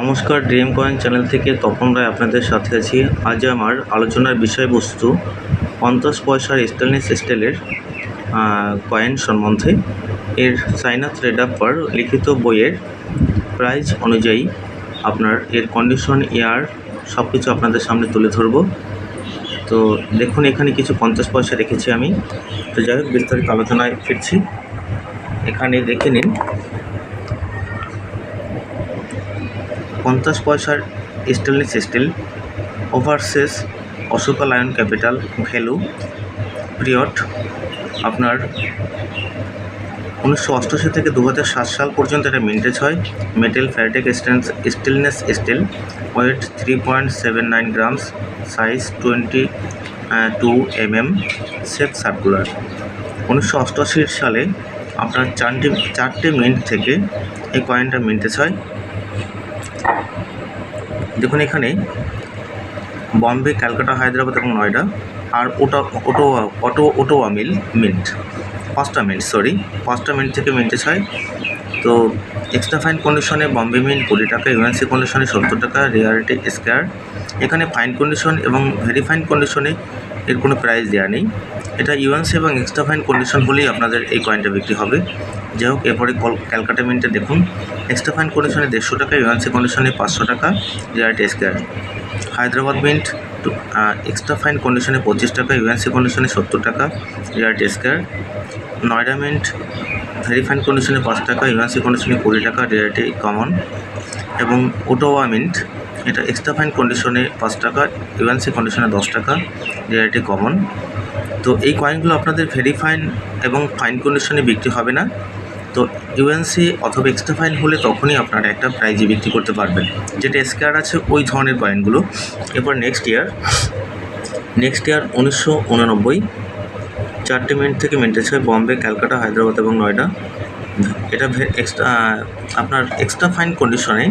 নমস্কার dream coin channel থেকে তপন রায় আপনাদের সাথে আছি। আজ আমার আলোচনার বিষয়বস্তু পঞ্চাশ পয়সার স্টেনলেস স্টিলের কয়েন সম্বন্ধে। এর চাইনা থ্রেড পার লিখিত বইয়ের প্রাইস অনুযায়ী আপনার এর কন্ডিশন ইয়ার সব কিছু আপনাদের সামনে তুলে ধরবো। তো দেখুন, এখানে কিছু পঞ্চাশ পয়সা রেখেছি আমি। তো যাই হোক, বিস্তারিত আলোচনায় ফিরছি। এখানে দেখে নিন পঞ্চাশ পয়সার stainless steel obverse Ashoka lion capital value period আপনার উনিশশো অষ্টআশি থেকে দু হাজার সাত সাল পর্যন্ত এটা মিন্টেজ হয়। Metal ferritic stainless steel, weight three point seven nine grams, size twenty two M M shape circular. উনিশশো অষ্টআশি সালে আপনার চারটি, চারটে মিন্ট থেকে এই কয়েনটা মিন্টেজ হয়। দেখুন এখানে বম্বে, ক্যালকাটা, হায়দ্রাবাদ এবং নয়ডা আর ওটা ওটো অটো ওটোয়া মিল, মিন্ট। পাঁচটা মিন্ট সরি পাঁচটা মিন্ট থেকে মিন্টে ছয়। তো এক্সট্রা ফাইন কন্ডিশনে বম্বে মিন্ট কুড়ি টাকা ইউএনসি কন্ডিশনে সত্তর টাকা রিয়ালিটি স্কোয়ার এখানে ফাইন কন্ডিশন এবং ভেরি ফাইন কন্ডিশনে এর কোনো প্রাইস দেওয়া নেই। এটা ইউএনসি এবং এক্সট্রা ফাইন কন্ডিশন হলেই আপনাদের এই কয়েনটা বিক্রি হবে। যাই হোক, এরপরে কল ক্যালকাটা মিন্টে দেখুন। এক্সট্রা ফাইন কন্ডিশনে দেড়শো টাকা ইউএনসি কন্ডিশনে পাঁচশো টাকা rarity square Hyderabad mint extra fine কন্ডিশনে পঁচিশ টাকা ইউএনসি কন্ডিশনে সত্তর টাকা rarity square Noida mint very fine কন্ডিশনে পাঁচ টাকা ইউএনসি কন্ডিশনে কুড়ি টাকা রিয়ারিটি কমন এবং ওটোয়া মিন্ট এটা এক্সট্রা ফাইন কন্ডিশনে পাঁচ টাকা ইউএনসি কন্ডিশনে দশ টাকা রিয়ারিটি কমন তো এই কয়েনগুলো আপনাদের ভেরি ফাইন এবং ফাইন কন্ডিশনে বিক্রি হবে না। তো ইউএনসি অথবা এক্সট্রা ফাইন হলে তখনই আপনারা একটা প্রাইজে বিক্রি করতে পারবেন। যেটা স্কেয়ার আছে ওই ধরনের কয়েনগুলো এরপর নেক্সট ইয়ার নেক্সট ইয়ার উনিশশো উননব্বই, চারটে মিনিট থেকে মিনিটেজ হয় বম্বে ক্যালকাটা হায়দ্রাবাদ এবং নয়ডা এটা এক্সট্রা আপনার এক্সট্রা ফাইন কন্ডিশনে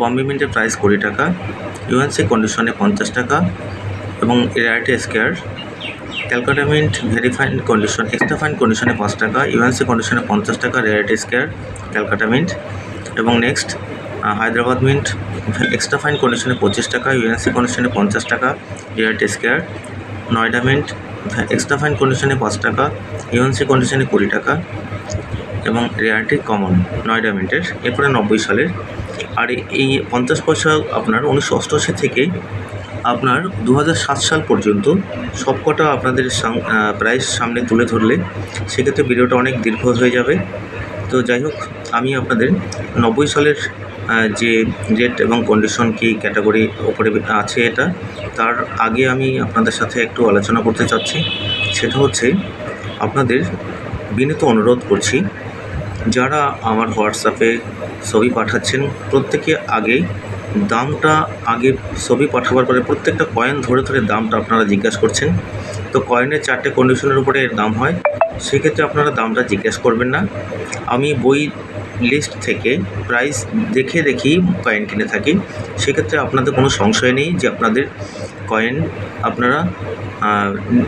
বম্বে মিন্টের প্রাইস কুড়ি টাকা ইউএনসি কন্ডিশনে পঞ্চাশ টাকা এবং rarity square Calcutta mint very condition extra fine কন্ডিশনে পাঁচ টাকা ইউএনসি কন্ডিশনে পঞ্চাশ টাকা রেয়ারিটি স্কেয়ার ক্যালকাটা মিন্ট এবং next Hyderabad mint extra fine কন্ডিশনে পঁচিশ টাকা ইউএনসি কন্ডিশনে পঞ্চাশ টাকা rarity square Noida mint extra fine কন্ডিশনে পাঁচ টাকা ইউএনসি কন্ডিশনে কুড়ি টাকা এবং রেয়ারিটি কমন নয়ডা মিন্টের এরপরে নব্বই সালের আর এই পঞ্চাশ পয়সা আপনার উনিশশো অষ্টআশি থেকে আপনার দু সাল পর্যন্ত সবকটা আপনাদের প্রাইস সামনে তুলে ধরলে সেক্ষেত্রে ভিডিওটা অনেক দীর্ঘ হয়ে যাবে। তো যাই হোক, আমি আপনাদের নব্বই সালের যে রেট এবং কন্ডিশন কী ক্যাটাগরি ওপরে আছে এটা, তার আগে আমি আপনাদের সাথে একটু আলোচনা করতে চাচ্ছি। সেটা হচ্ছে আপনাদের বিনীত অনুরোধ করছি যারা আমার হোয়াটসঅ্যাপে ছবি পাঠাচ্ছেন, প্রত্যেকে আগে দামটা আগে ছবি পাঠাবার পরে প্রত্যেকটা কয়েন ধরে ধরে দামটা আপনারা জিজ্ঞাসা করছেন। তো কয়েনের চারটে কন্ডিশনের উপরে এর দাম হয়, সেক্ষেত্রে আপনারা দামটা জিজ্ঞাসা করবেন না। আমি বই লিস্ট থেকে প্রাইস দেখে দেখেই কয়েন কিনে থাকি, সেক্ষেত্রে আপনাদের কোনো সংশয় নেই যে আপনাদের কয়েন আপনারা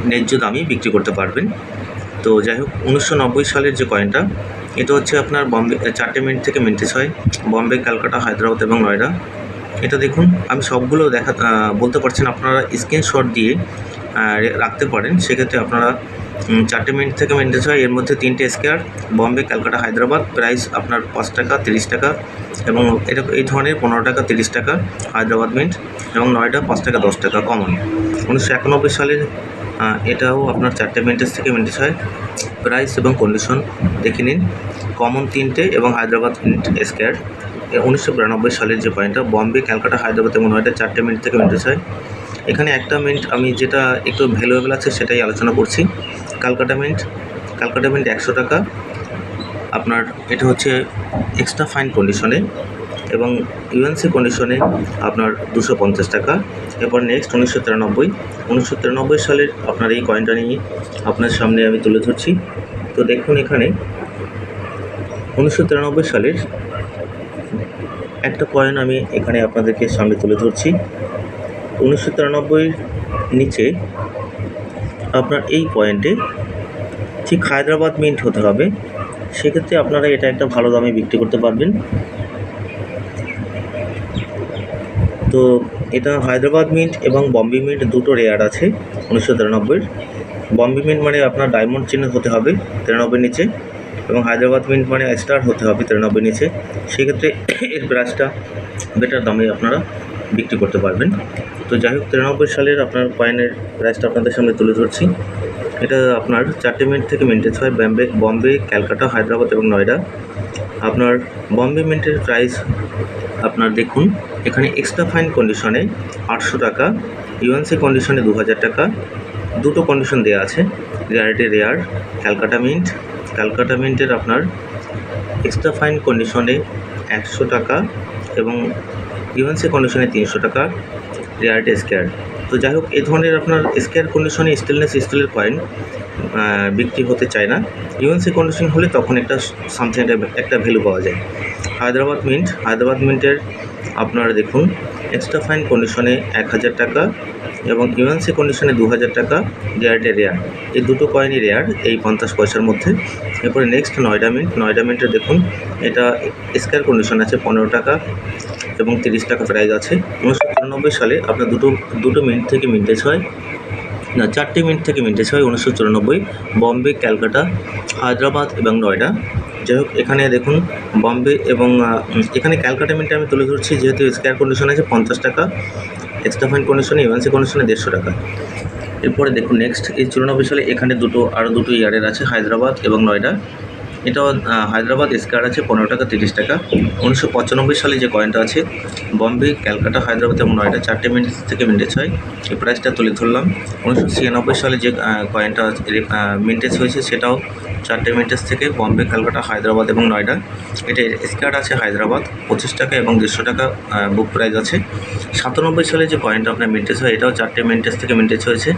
ন্যায্য দামে বিক্রি করতে পারবেন। তো যাই হোক, উনিশশো নব্বই সালের যে কয়েনটা এটা হচ্ছে আপনার বম্বে চারটে মিনিট থেকে মিনিটেজ হয় বম্বে, ক্যালকাটা, হায়দ্রাবাদ এবং নয়ডা। এটা দেখুন, আমি সবগুলো দেখা বলতে পারছেন আপনারা স্ক্রিনশট দিয়ে রাখতে পারেন। সেক্ষেত্রে আপনারা চারটে মিনিট থেকে মিনিটেজ হয় এর মধ্যে তিনটে স্কেয়ার, বম্বে, ক্যালকাটা, হায়দ্রাবাদ, প্রাইস আপনার পাঁচ টাকা, তিরিশ টাকা এবং এটা, এই ধরনের পনেরো টাকা, তিরিশ টাকা, হায়দ্রাবাদ মিন্ট এবং নয়ডা পাঁচ টাকা, দশ টাকা কমন। উনিশশো একানব্বই সালের এটাও আপনার চারটে মিনিটেজ থেকে মিনিটেজ হয় প্রাইস এবং কন্ডিশন দেখে নিন। কমন তিনটে এবং হায়দ্রাবাদ মিন্ট স্কেয়ার উনিশশো বিরানব্বই সালের যে পয়েন্টটা বম্বে ক্যালকাটা হায়দ্রাবাদ এবং নয়টা চারটে মিনিট থেকে মিনিটেজ হয় এখানে একটা মিনিট আমি যেটা একটু ভ্যালুয়েবল আছে, সেটাই আলোচনা করছি। ক্যালকাটা মিন্ট ক্যালকাটা মিন্ট একশো টাকা। আপনার, এটা হচ্ছে এক্সট্রা ফাইন কন্ডিশনে এবং ইউএনসি কন্ডিশনে আপনার দুশো পঞ্চাশ টাকা। এরপর নেক্সট উনিশশো তিরানব্বই। উনিশশো তিরানব্বই সালের আপনার এই কয়েনটা নিয়ে আপনার সামনে আমি তুলে ধরছি। তো দেখুন এখানে উনিশশো তিরানব্বই সালের একটা কয়েন আমি এখানে আপনাদেরকে সামনে তুলে ধরছি। উনিশশো তিরানব্বইয়ের নিচে আপনার এই পয়েন্টে ঠিক হায়দ্রাবাদ মিন্ট হতে হবে। সেক্ষেত্রে আপনারা এটা একটা ভালো দামে বিক্রি করতে পারবেন। তো এটা হায়দ্রাবাদ মিন্ট এবং বম্বে মিন্ট দুটো রেয়ার আছে উনিশশো তিরানব্বইয়ের। বম্বে মিন্ট মানে আপনার ডায়মন্ড চিহ্ন হতে হবে তিরানব্বই নিচে এবং হায়দ্রাবাদ মিন্ট মানে স্টার হতে হবে তিরানব্বই নিচে। সেক্ষেত্রে এর প্রাইসটা বেটার দামে আপনারা বিক্রি করতে পারবেন। তো যাই হোক তিরানব্বই সালের আপনার কয়েনের প্রাইসটা আপনাদের সামনে তুলে ধরছি। এটা আপনার চারটে মিনিট থেকে মিন্টেজ হয় বম্বে বম্বে ক্যালকাটা হায়দ্রাবাদ এবং নয়ডা। আপনার বম্বে মিন্টের প্রাইস আপনার দেখুন। এখানে এক্সট্রা ফাইন কন্ডিশনে আটশো টাকা ইউএনসি কন্ডিশনে দু হাজার টাকা, দুটো কন্ডিশন দেওয়া আছে rarity rare Calcutta mint Calcutta মিন্টের আপনার এক্সট্রা ফাইন কন্ডিশনে একশো টাকা এবং ইউএনসি কন্ডিশনে তিনশো টাকা রেয়ারিটি স্কেয়ার তো যাই হোক এই ধরনের আপনার স্কেয়ার কন্ডিশনে স্টেনলেস স্টিলের কয়েন বিক্রি হতে চায় না। ইউএনসি কন্ডিশন হলে তখন একটা সামথিং একটা ভ্যালু পাওয়া যায়। হায়দ্রাবাদ মিন্ট হায়দ্রাবাদ মিন্টের আপনারা দেখুন এক্সট্রা ফাইন কন্ডিশনে এক হাজার টাকা এবং ইউএনসি কন্ডিশনে দু হাজার টাকা রেয়ারটে রেয়ার এই দুটো কয়েনই রেয়ার এই পঞ্চাশ পয়সার মধ্যে। এরপরে নেক্সট নয়ডা মিন্ট নয়ডা মিন্টের দেখুন, এটা স্কোয়ার কন্ডিশন আছে পনেরো টাকা এবং তিরিশ টাকা প্রাইস আছে। উনিশশো চুরানব্বই সালে আপনার দুটো দুটো মিনিট থেকে মিন্টেজ হয়। না, চারটি মিনিট থেকে মিন্টেজ হয় উনিশশো চুরানব্বই। বম্বে, ক্যালকাটা, হায়দ্রাবাদ এবং নয়ডা। যাই হোক, এখানে দেখুন, বম্বে এবং এখানে ক্যালকাটা মিন্টে আমি তুলে ধরছি, যেহেতু স্কোয়ার কন্ডিশন আছে পঞ্চাশ টাকা, এক্সট্রা ফাইন কন্ডিশনে ইউএনসি কন্ডিশনে দেড়শো টাকা। এরপরে দেখুন, নেক্সট, এই চুরানব্বই সালে এখানে দুটো আরও দুটো ইয়ারের আছে, হায়দ্রাবাদ এবং নয়ডা। আহ, হায়দ্রাবাদ স্কোয়ার আছে পনেরো টাকা তিরিশ টাকা। উনিশশো পঁচানব্বই সালে যে কয়েনটা আছে বম্বে ক্যালকাটা হায়দ্রাবাদ এবং নয়ডা চারটে মিনিট থেকে মিন্টেজ হয়। এই প্রাইসটা তুলে ধরলাম। উনিশশো ছিয়ানব্বই সালে যে কয়েনটা মিন্টেজ হয়েছে সেটাও চারটে মিন্টেজ থেকে বম্বে ক্যালকাটা হায়দ্রাবাদ এবং নয়ডা এটা স্কোয়ার আছে হায়দ্রাবাদ পঁচিশ টাকা এবং দেড়শো টাকা বুক প্রাইস আছে। সাতানব্বই সালে যে কয়েনটা আপনার মিন্টেজ হয় এটাও চারটে মিন্টেজ থেকে মিন্টেজ হয়েছে।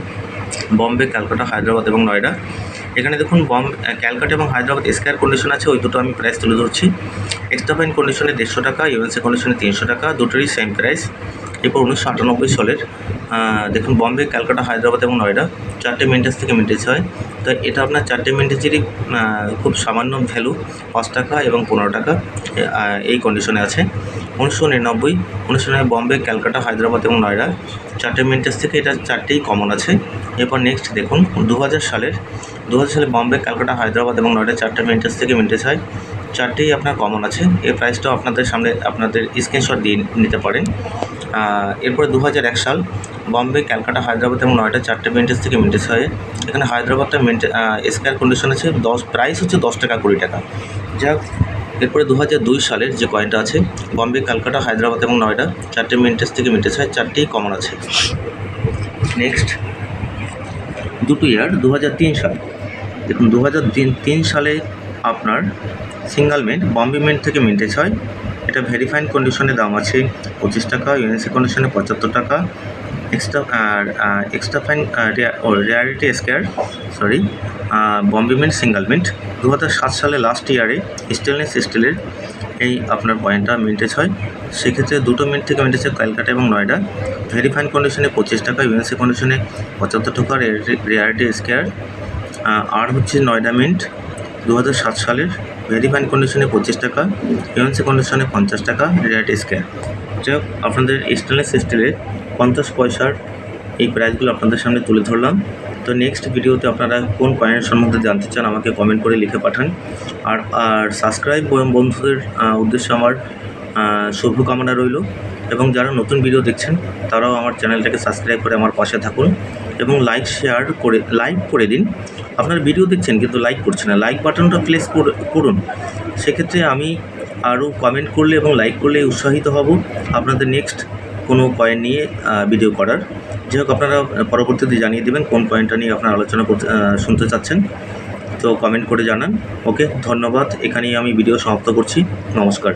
বম্বে ক্যালকাটা হায়দ্রাবাদ এবং নয়ডা এখানে দেখুন বম ক্যালকাটা এবং হায়দ্রাবাদ স্কোয়ার কন্ডিশন আছে, ওই দুটো আমি প্রাইস তুলে ধরছি। এক্সট্রা ফাইন কন্ডিশনে দেড়শো টাকা ইউএনসি কন্ডিশনে তিনশো টাকা, দুটোরই সেম প্রাইস এরপর উনিশশো আটানব্বই সালের দেখুন বম্বে, ক্যালকাটা, হায়দ্রাবাদ এবং নয়ডা চারটে মিন্টেজ থেকে মিন্টেজ হয়। তো এটা আপনার চারটে মিন্টেজেরই খুব সামান্য ভ্যালু পাঁচ টাকা এবং পনেরো টাকা এই কন্ডিশনে আছে। উনিশশো নিরানব্বই, উনিশশো বম্বে, ক্যালকাটা, হায়দ্রাবাদ এবং নয়ডা চারটে মিন্টেজ থেকে এটা চারটেই কমন আছে। এরপর নেক্সট দেখুন দু হাজার সালের দু হাজার সালে বম্বে, ক্যালকাটা, হায়দ্রাবাদ এবং নয়ডা চারটে মিন্টেজ থেকে মিন্টেজ হয়। চারটেই আপনার কমন আছে। এই প্রাইসটাও আপনাদের সামনে আপনাদের স্ক্রিনশট দিয়ে নিতে পারেন। এরপরে দু হাজার এক সাল বম্বে ক্যালকাটা হায়দ্রাবাদ এবং নয়টা চারটে মিন্টেজ থেকে মিন্টেজ হয়। এখানে হায়দ্রাবাদটা মিন্টে স্কোয়ার কন্ডিশন আছে, দশ প্রাইস হচ্ছে দশ টাকা, কুড়ি টাকা। যাক, এরপরে দু দুই সালের যে কয়েনটা আছে বম্বে ক্যালকাটা হায়দ্রাবাদ এবং নয়ডা চারটে মিন্টেজ থেকে মিন্টেজ হয় চারটেই কমন আছে। নেক্সট দুটো ইয়ার দু হাজার তিন সাল। দেখুন দু সালে আপনার সিঙ্গেল মিন্ট, বম্বে মিন্ট থেকে মিন্টেজ হয়। এটা ভেরিফাইন কন্ডিশনে দাম আছে পঁচিশ টাকা ইউএনসি কন্ডিশনে পঁচাত্তর টাকা। এক্সট্রা আর extra fine rarity square sorry Bombay mint, single mint. দু সাত সালে লাস্ট ইয়ারে স্টেনলেস স্টিলের এই আপনার পয়েন্টটা মিন্টেজ হয়। সেক্ষেত্রে দুটো মিনিট থেকে মিন্টেজ হয় ক্যালকাটা এবং নয়ডা। ভেরিফাইন কন্ডিশনে পঁচিশ টাকা ইউএনসি কন্ডিশনে পঁচাত্তর টাকা রেয়ারিটি স্কেয়ার আর হচ্ছে নয়ডা মিন্ট দু সাত সাত সালের ভেরিফাইন কন্ডিশনে পঁচিশ টাকা ইউএনসি কন্ডিশনে পঞ্চাশ টাকা রেয়ারিটি স্কেয়ার যাই হোক, আপনাদের স্টেনলেস স্টিলের পঞ্চাশ পয়সার এই প্রাইসগুলো আপনাদের সামনে তুলে ধরলাম। তো নেক্সট ভিডিওতে আপনারা কোন কয়েনের সম্বন্ধে জানতে চান আমাকে কমেন্ট করে লিখে পাঠান। আর আর সাবস্ক্রাইব বন্ধুদের উদ্দেশ্যে আমার শুভকামনা রইল। এবং যারা নতুন ভিডিও দেখছেন, তারাও আমার চ্যানেলটাকে সাবস্ক্রাইব করে আমার পাশে থাকুন। এবং লাইক শেয়ার করে লাইক করে দিন। আপনার ভিডিও দেখছেন কিন্তু লাইক করছেন না। লাইক বাটনটা প্লেস করুন। সেক্ষেত্রে আমি আরও কমেন্ট করলে এবং লাইক করলে উৎসাহিত হব আপনাদের নেক্সট কোনো কয়েন নিয়ে ভিডিও করার। যাই হোক, আপনারা পরবর্তীতে জানিয়ে দেবেন কোন পয়েন্টটা নিয়ে আপনারা আলোচনা করতে শুনতে চাচ্ছেন। তো কমেন্ট করে জানান। ওকে ধন্যবাদ। এখানেই আমি ভিডিও সমাপ্ত করছি। নমস্কার।